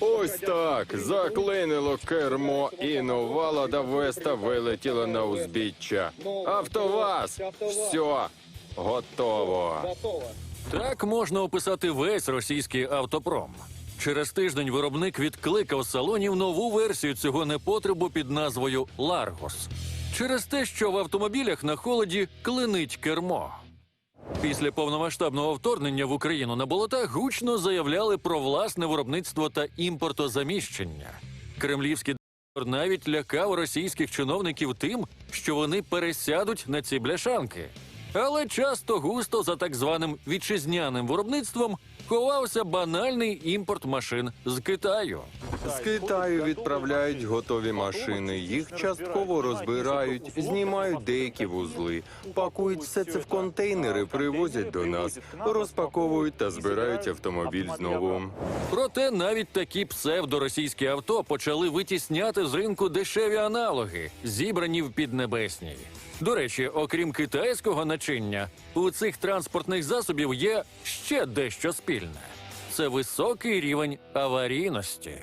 Ось так заклинило кермо, і нова лада Веста вилетіла на узбіччя. Автоваз! Все, готово. Так можна описати весь російський автопром. Через тиждень виробник відкликав салонів нову версію цього непотребу під назвою Ларгос. Через те, що в автомобілях на холоді клинить кермо. Після повномасштабного вторгнення в Україну на болотах гучно заявляли про власне виробництво та імпортозаміщення. Кремлівський навіть лякав російських чиновників тим, що вони пересядуть на ці бляшанки. Але часто густо за так званим вітчизняним виробництвом ховався банальний імпорт машин з Китаю. З Китаю відправляють готові машини. Їх частково розбирають, знімають деякі вузли, пакують все це в контейнери, привозять до нас, розпаковують та збирають автомобіль знову. Проте навіть такі псевдоросійські авто почали витісняти з ринку дешеві аналоги, зібрані в Піднебесній. До речі, окрім китайського начиння, у цих транспортних засобів є ще дещо спільне: це високий рівень аварійності.